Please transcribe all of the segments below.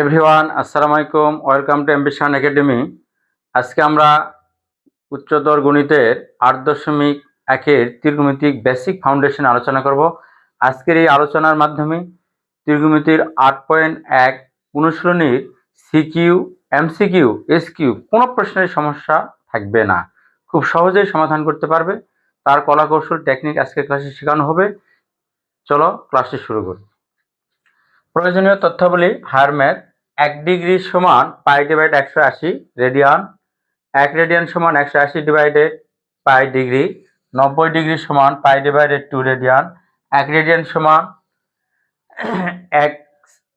Everyone, আসসালামু আলাইকুম। Welcome to ambition academy. আজকে আমরা উচ্চতর গণিতের আট দশমিক একের ত্রিগোমিতিক বেসিক ফাউন্ডেশন আলোচনা করব। আজকের এই আলোচনার মাধ্যমে ত্রিগোমিতির আট পয়েন্ট এক অনুশীলনীর সিকিউ, এমসিকিউ, এসকিউ কোনো প্রশ্নের সমস্যা থাকবে না। খুব সহজেই সমাধান করতে পারবে। তার কলা কৌশল টেকনিক আজকে ক্লাসে শেখানো হবে। চলো ক্লাসটি শুরু করি। প্রয়োজনীয় তথ্যাবলী হায়ার ম্যাথ এক ডিগ্রি সমান পাই ডিভাইড একশো আশি রেডিয়ান, এক রেডিয়ান সমান একশো আশি ডিভাইডেড পাই ডিগ্রি, নব্বই ডিগ্রি সমান পাই ডিভাইডেড টু রেডিয়ান, এক রেডিয়ান সমান এক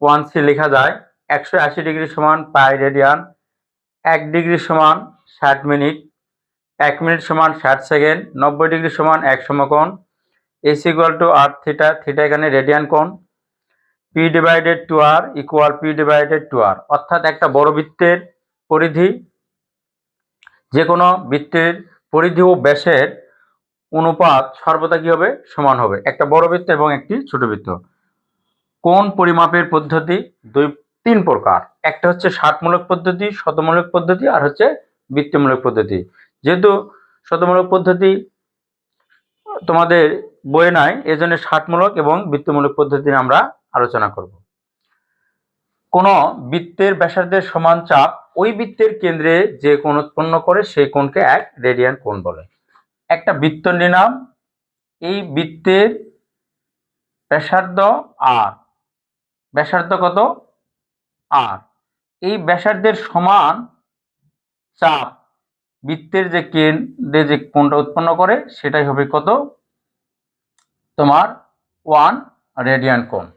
ওয়ান সি লেখা যায়, একশো আশি ডিগ্রি সমান পাই রেডিয়ান, এক ডিগ্রি সমান ষাট মিনিট, এক মিনিট সমান ষাট সেকেন্ড, নব্বই ডিগ্রি সমান এক সমকোণ, S equal to R theta theta এখানে রেডিয়ান কোণ P divided to R equal P divided to R অর্থাৎ একটা বড় বৃত্তের পরিধি যে কোনো বৃত্তের পরিধি ও ব্যাসের অনুপাত সর্বদা কি হবে? সমান হবে। একটা বড় বৃত্ত এবং একটি ছোট বৃত্ত। কোন পরিমাপের পদ্ধতি? দুই, তিন প্রকার। একটা হচ্ছে ষাটমূলক পদ্ধতি, শতমূলক পদ্ধতি, আর হচ্ছে বৃত্তিমূলক পদ্ধতি। যেহেতু শতমূলক পদ্ধতি তোমাদের বইয়ে নাই, এজন্য ষাটমূলক এবং বৃত্তিমূলক পদ্ধতি আমরা আলোচনা করব। কোন বৃত্তের ব্যাসার্ধের সমান চাপ ওই বৃত্তের কেন্দ্রে যে কোণ উৎপন্ন করে সেই কোণকে এক রেডিয়ান কোণ বলে। একটা বৃত্ত নিলাম, এই বৃত্তের ব্যাসার্ধ আর। ব্যাসার্ধ কত? আর। এই ব্যাসার্ধের সমান চাপ বৃত্তের যে কেন্দ্রে যে কোণটা উৎপন্ন করে সেটাই হবে কত? তোমার ওয়ান রেডিয়ান কোণ।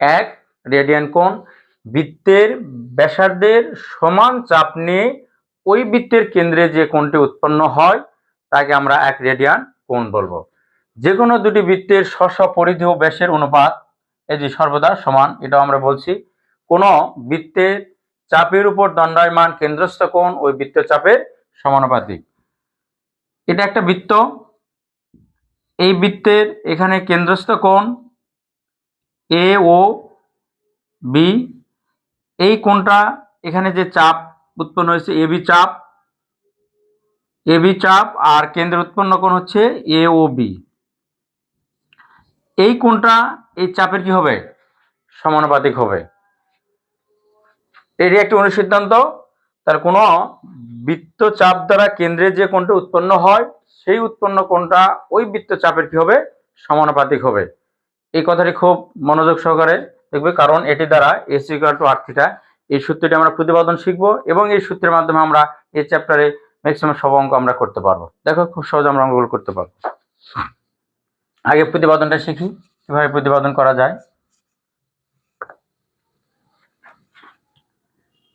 এক রেডিয়ান কোণ। বৃত্তের ব্যাসার্ধের সমান চাপ নিয়ে ওই বৃত্তের কেন্দ্রে যে কোণটি উৎপন্ন হয়, তাকে আমরা এক রেডিয়ান কোণ বলব। যে কোনো দুটি বৃত্তের স্ব পরিধি ও ব্যাসের অনুপাত, এই যে সর্বদা সমান, এটাও আমরা বলছি। কোনো বৃত্তের চাপের উপর দণ্ডায়মান কেন্দ্রস্থ কোণ ওই বৃত্ত চাপের সমানুপাতিক। এটা একটা বৃত্ত। এই বৃত্তের এখানে কেন্দ্রস্থ কোণ এ ও বি এই কোণটা এখানে যে চাপ উৎপন্ন হয়েছে এ বি চাপ এ বি চাপ, আর কেন্দ্র উৎপন্ন কোণ হচ্ছে এ ও বি এই কোণটা এই চাপের কি হবে? সমানুপাতিক হবে। এটি একটি অনুসিদ্ধান্ত। তার কোনো বৃত্ত চাপ দ্বারা কেন্দ্রে যে কোণটা উৎপন্ন হয়, সেই উৎপন্ন কোণটা ওই বৃত্ত চাপের কি হবে? সমানুপাতিক হবে। এই কথাটি খুব মনোযোগ সহকারে দেখবে, কারণ এটি দ্বারা S equal to R theta এই সূত্রটি আমরা প্রতিপাদন শিখব এবং এই সূত্রের মাধ্যমে আমরা এই চ্যাপ্টারে ম্যাক্সিমাম সব অঙ্ক আমরা করতে পারব। দেখো, খুব সহজে আমরা অঙ্কগুলো করতে পারব। আগে প্রতিপাদনটা শিখি কীভাবে প্রতিপাদন করা যায়।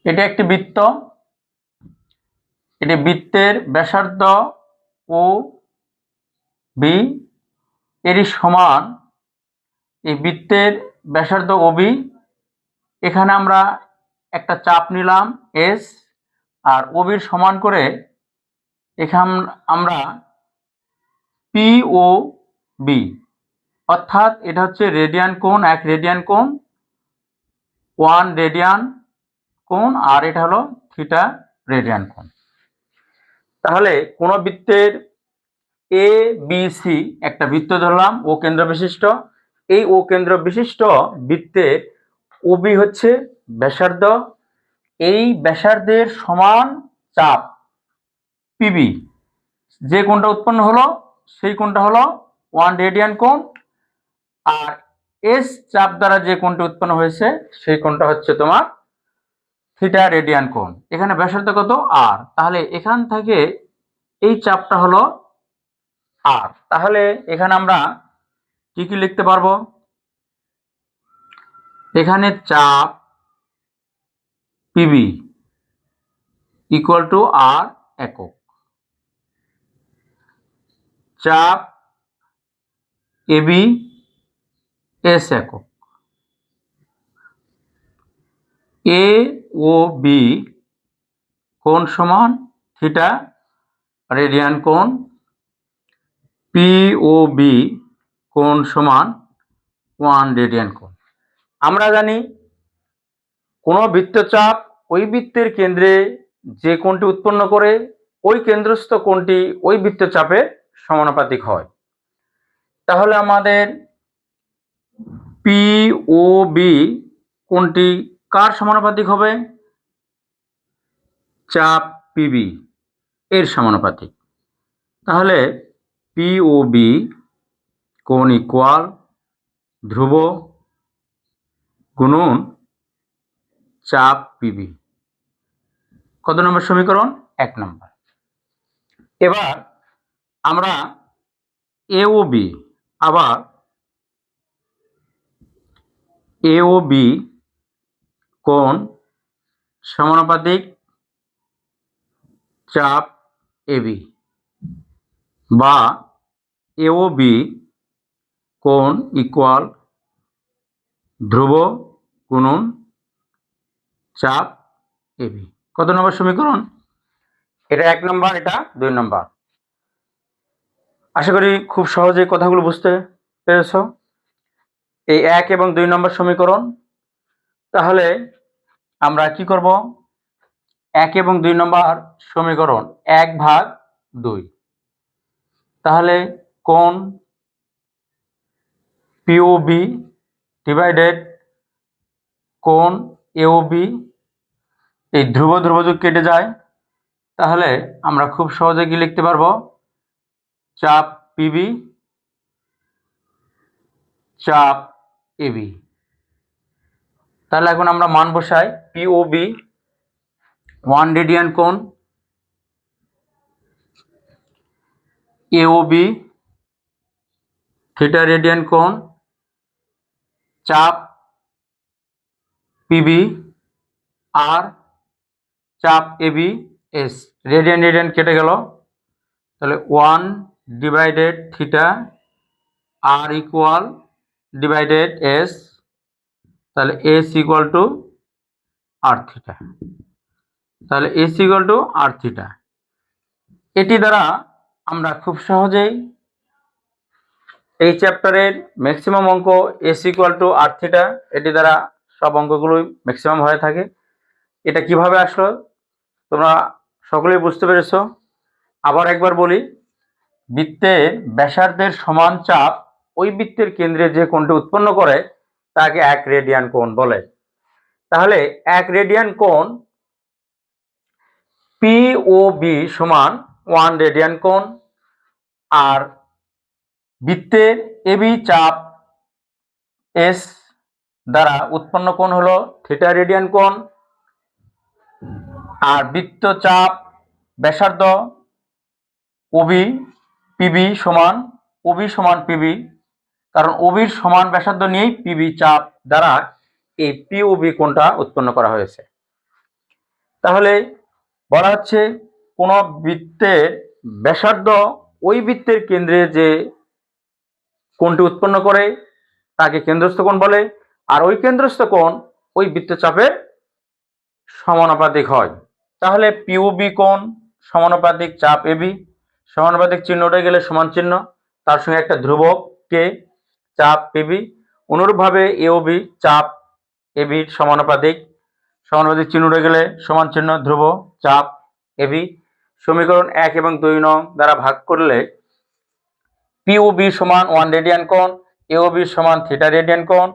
এটি একটি বৃত্ত। এটি বৃত্তের ব্যাসার্ধ ও বি এরই সমান এই বৃত্তের ব্যাসার্ধ ওবি এখানে আমরা একটা চাপ নিলাম এস আর ওবির সমান করে এখান আমরা পি ও বি অর্থাৎ এটা হচ্ছে রেডিয়ান কোণ, এক রেডিয়ান কোণ, ওয়ান রেডিয়ান কোণ, আর এটা হলো থিটা রেডিয়ান কোণ। তাহলে কোন বৃত্তের এ বি সি একটা বৃত্ত ধরলাম, ও কেন্দ্র বিশিষ্ট এই ও কেন্দ্র বিশিষ্ট বৃত্তের ওবি হচ্ছে ব্যাসার্ধ। এই ব্যাসার্ধের সমান চাপ পিবি যে কোণটা উৎপন্ন হলো, সেই কোণটা হলো ওয়ান রেডিয়ান কোণ। আর এস চাপ দ্বারা যে কোণটি উৎপন্ন হয়েছে, সেই কোণটা হচ্ছে তোমার থিটা রেডিয়ান কোণ। এখানে ব্যাসার্ধ কত? আর তাহলে এখান থেকে এই চাপটা হলো আর তাহলে এখানে আমরা কি কি লিখতে পারব? এখানে চাপ, পিবি ইকুয়াল টু আর একক। চাপ এবি এস একক। এ ও বি কোণ সমান? থিটা, রেডিয়ান কোণ, পি ও বি কোণ সমান ওয়ান রেডিয়ান কোণ। আমরা জানি কোনো বৃত্তচাপ ওই বৃত্তের কেন্দ্রে যে কোণটি উৎপন্ন করে, ওই কেন্দ্রস্থ কোণটি ওই বৃত্তচাপের সমানুপাতিক হয়। তাহলে আমাদের পি ও বি কোণটি কার সমানুপাতিক হবে? চাপ পিবি এর সমানুপাতিক। তাহলে পি ও বি কোণ ইকুয়াল, ধ্রুব গুণন চাপ পিবি। কত নম্বর সমীকরণ? এক নম্বর। এবার আমরা এ ও বি, আবার এ ও বি কোণ সমানুপাতিক চাপ এবি বা এ ও বি কোণ ইকুয়াল ধ্রুব গুণন চাপ এবি কত নম্বর সমীকরণ? এটা এক নম্বর, এটা দুই নম্বর। আশা করি খুব সহজেই কথাগুলো বুঝতে পেরেছ। এই এক এবং দুই নম্বর সমীকরণ। তাহলে আমরা কি করব? এক এবং দুই নম্বর সমীকরণ, এক ভাগ দুই। তাহলে কোন পিওবি ডিভাইডেড কোন এওবি এই ধ্রুব ধ্রুবযোগ কেটে যায়, তাহলে আমরা খুব সহজে কি লিখতে পারব? চাপ পিবি চাপ এবি তাহলে এখন আমরা মান বসাই পিওবি ওয়ান রেডিয়ান কোণ এওবি থিটা রেডিয়ান কোণ চাপ পিবি আর চাপ এবি এস রেডিয়ান রেডিয়ান কেটে গেল। তাহলে one divided theta R equal divided S তাহলে S equal to R theta তাহলে S equal to R theta এটি দ্বারা আমরা খুব সহজেই এই চ্যাপ্টারের ম্যাক্সিমাম অঙ্ক S equal to R theta এটি দ্বারা সব অঙ্কগুলোই ম্যাক্সিমাম হয়ে থাকে। এটা কীভাবে আসলো? তোমরা সকলেই বুঝতে পেরেছ। আবার একবার বলি, বৃত্তের ব্যাসার্ধের সমান চাপ ওই বৃত্তের কেন্দ্রে যে কোণটি উৎপন্ন করে, তাকে এক রেডিয়ান কোণ বলে। তাহলে এক রেডিয়ান কোণ পি ও বি সমান ওয়ান রেডিয়ান কোণ, আর বৃত্তের এবি চাপ এস দ্বারা উৎপন্ন কোণ হলো থিটা রেডিয়ান কোণ। আর বৃত্ত চাপ ব্যাসার্ধ ওবি পিবি সমান ওবি সমান পিবি। কারণ ওবির সমান ব্যাসার্ধ নিয়েই পিবি চাপ দ্বারা এই পিওবি কোণটা উৎপন্ন করা হয়েছে। তাহলে বলা হচ্ছে কোন বৃত্তের ব্যাসার্ধ ওই বৃত্তের কেন্দ্রে যে কোণটি উৎপন্ন করে? তাকে কেন্দ্রস্থ কোণ বলে। আর ওই কেন্দ্রস্থ কোণ ওই বৃত্তচাপের সমানুপাতিক হয়। তাহলে পিউবি কোণ, সমানুপাতিক চাপ এবি সমানুপাতিক চিহ্নটা গেলে সমান চিহ্ন। তার সঙ্গে একটা ধ্রুবক কে চাপ পিবি অনুরূপভাবে এওবি চাপ এবির সমানুপাতিক। সমানুপাতিক চিহ্নটা গেলে সমান চিহ্ন ধ্রুব চাপ এবি সমীকরণ এক এবং দুই নং দ্বারা ভাগ করলে পিওবি সমান ওয়ান রেডিয়ান কোণ এওবি সমান থিটা রেডিয়ান কোণ।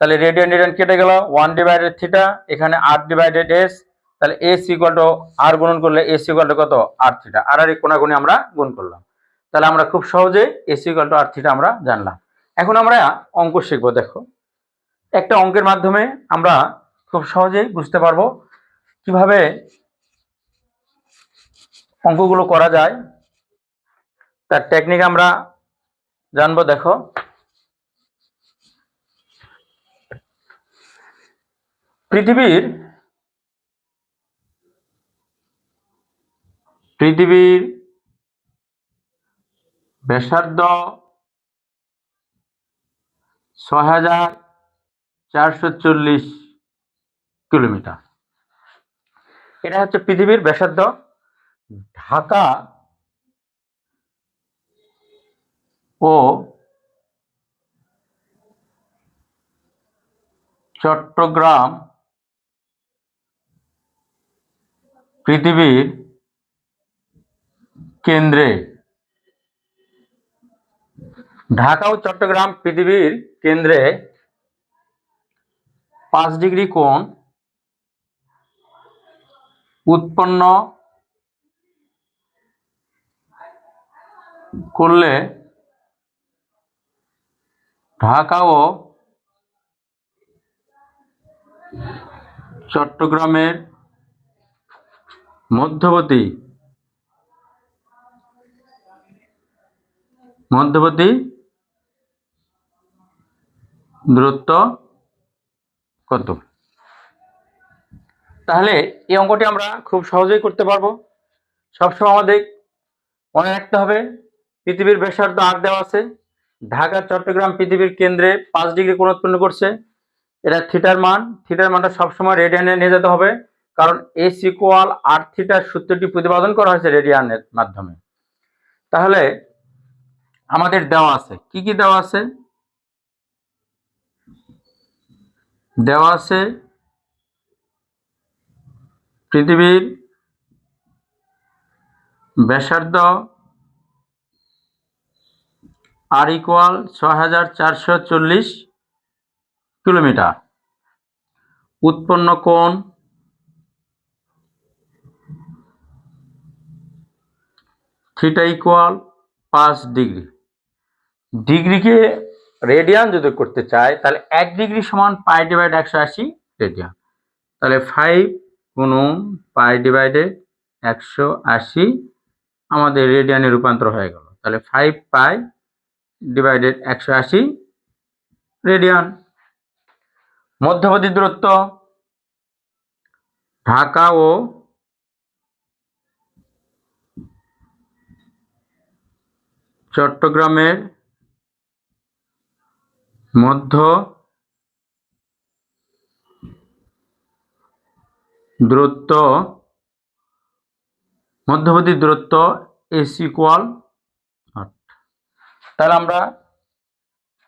তাহলে রেডিয়ান রেডিয়ান কেটে গেল ওয়ান ডিভাইডেড থিটা এখানে আর ডিভাইডেড এস তাহলে এস ইকুয়াল টু আর গুণন করলে এস ইকুয়াল টু কত? আর থিটা আর আর কোনাগুনি আমরা গুণ করলাম। তাহলে আমরা খুব সহজে S equal to R theta আমরা জানলাম। এখন আমরা অঙ্ক শিখব, দেখো। একটা অঙ্কের মাধ্যমে আমরা খুব সহজেই বুঝতে পারব কীভাবে অঙ্কগুলো করা যায়। তার টেকনিক আমরা জানব, দেখো। পৃথিবীর পৃথিবীর ব্যাসার্ধ ছয় হাজার চারশো চল্লিশ কিলোমিটার। এটা হচ্ছে পৃথিবীর ব্যাসার্ধ। ঢাকা ও চট্টগ্রাম পৃথিবীর কেন্দ্রে। ঢাকা ও চট্টগ্রাম পৃথিবীর কেন্দ্রে পাঁচ ডিগ্রি কোণ উৎপন্ন করলে ঢাকা ও চট্টগ্রামের মধ্যবর্তী মধ্যবর্তী দূরত্ব কত? তাহলে এই অঙ্কটি আমরা খুব সহজেই করতে পারব। সবসময় আমাদের মনে রাখতে হবে, পৃথিবীর ব্যাসার্ধ আর দেওয়া আছে। ঢাকা, চট্টগ্রাম পৃথিবীর কেন্দ্রে পাঁচ ডিগ্রি কোণ উৎপন্ন করছে। এটা থিটার মান। থিটার মানটা সবসময় রেডিয়ানে নিয়ে যেতে হবে, কারণ এস ইকুয়াল আর থিটার সূত্রটি প্রতিপাদন করা হয়েছে রেডিয়ানের মাধ্যমে। তাহলে আমাদের দেওয়া আছে। কি কি দেওয়া আছে? দেওয়া আছে পৃথিবীর ব্যাসার্ধ আর ইকুয়াল ছয় হাজার চারশো চল্লিশ কিলোমিটার। উৎপন্ন কোণ থিটা ইকুয়াল পাঁচ ডিগ্রি। ডিগ্রিকে রেডিয়ান যদি করতে চাই তাহলে এক ডিগ্রি সমান পাই ডিভাইড একশো আশি রেডিয়ান তাহলে ফাইভ গুণন পাই ডিভাইডেড একশো আশি আমাদের রেডিয়ানে রূপান্তর হয়ে গেল। তাহলে ফাইভ পাই ডিভাইডেড একশো আশি রেডিয়ান মধ্যবর্তী দূরত্ব ঢাকা ও চট্টগ্রামের মধ্য দূরত্ব, মধ্যবর্তী দূরত্ব এস ইকুয়াল তাহলে আমরা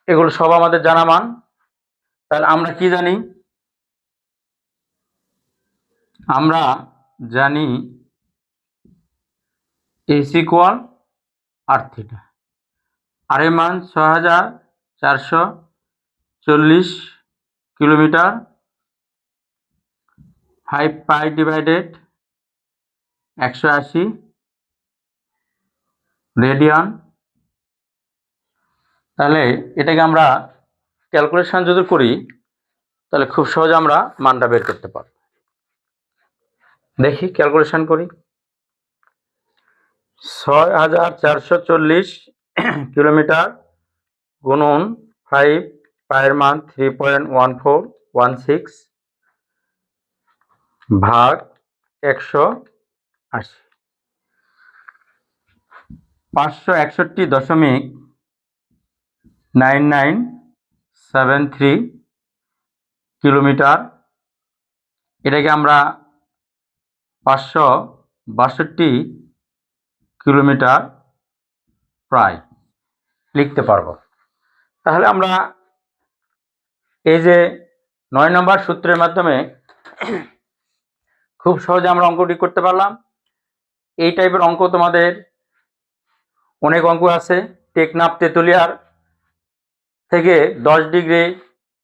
এগুলো সব আমাদের জানা মান। তাহলে আমরা কি জানি? আমরা জানি S equal R theta R এর মান ছ হাজার চারশো চল্লিশ কিলোমিটার। ফাইভ পাই ডিভাইডেড একশো আশি। রেডিয়ান তাহলে এটাকে আমরা ক্যালকুলেশন যদি করি, তাহলে খুব সহজে আমরা মানটা বের করতে পারব। দেখি ক্যালকুলেশন করি। ছয় হাজার চারশো চল্লিশ কিলোমিটার গুণন ফাইভ পায়ের মান three point one four one six ভাগ একশো আশি। পাঁচশো একষট্টি দশমিক nine nine seven three kilometre. এটাকে আমরা পাঁচশো বাষট্টি কিলোমিটার প্রায় লিখতে পারব। তাহলে আমরা এই যে নয় নম্বর সূত্রের মাধ্যমে খুব সহজে আমরা অঙ্কটি করতে পারলাম। এই টাইপের অঙ্ক তোমাদের অনেক অঙ্ক আছে। টেকনাফ তেতুলিয়ার থেকে দশ ডিগ্রি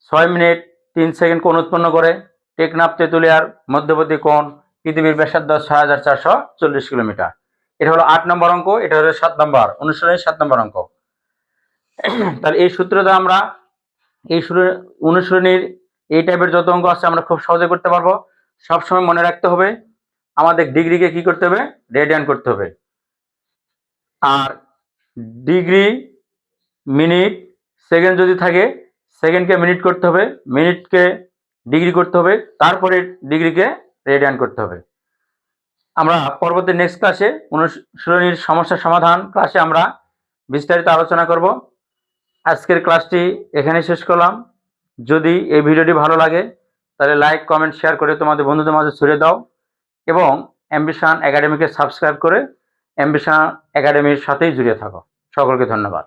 ছয় মিনিট তিন সেকেন্ড কোণ উৎপন্ন করে। টেকনাফ তেতুলিয়ার মধ্যবর্তী কোণ পৃথিবীর ব্যাসার্ধ ছয় হাজার চারশো চল্লিশ কিলোমিটার। এটা হলো আট নম্বর অঙ্ক, এটা হলো সাত নম্বর অনুসরণের সাত নম্বর অঙ্ক। তাহলে এই সূত্র দ্বারা আমরা এই অনুসরণীর এই টাইপের যত অঙ্ক আছে আমরা খুব সহজে করতে পারব। সবসময় মনে রাখতে হবে, আমাদের ডিগ্রিকে কি করতে হবে? রেডিয়ান করতে হবে। আর ডিগ্রি মিনিট সেকেন্ড যদি থাকে সেকেন্ডকে মিনিট করতে হবে মিনিটকে ডিগ্রি করতে হবে তারপরে ডিগ্রিকে রেডিয়ান করতে হবে। আমরা পরবর্তী নেক্সট ক্লাসে অনুশীলনীর সমস্যার সমাধান ক্লাসে আমরা বিস্তারিত আলোচনা করব। আজকের ক্লাসটি এখানে শেষ করলাম। যদি এই ভিডিওটি ভালো লাগে, তাহলে লাইক কমেন্ট শেয়ার করে তোমাদের বন্ধুদের মাঝে ছড়িয়ে দাও এবং অ্যাম্বিশন একাডেমিকে সাবস্ক্রাইব করে অ্যাম্বিশন একাডেমির সাথেই জুড়ে থাকো। সকলকে ধন্যবাদ।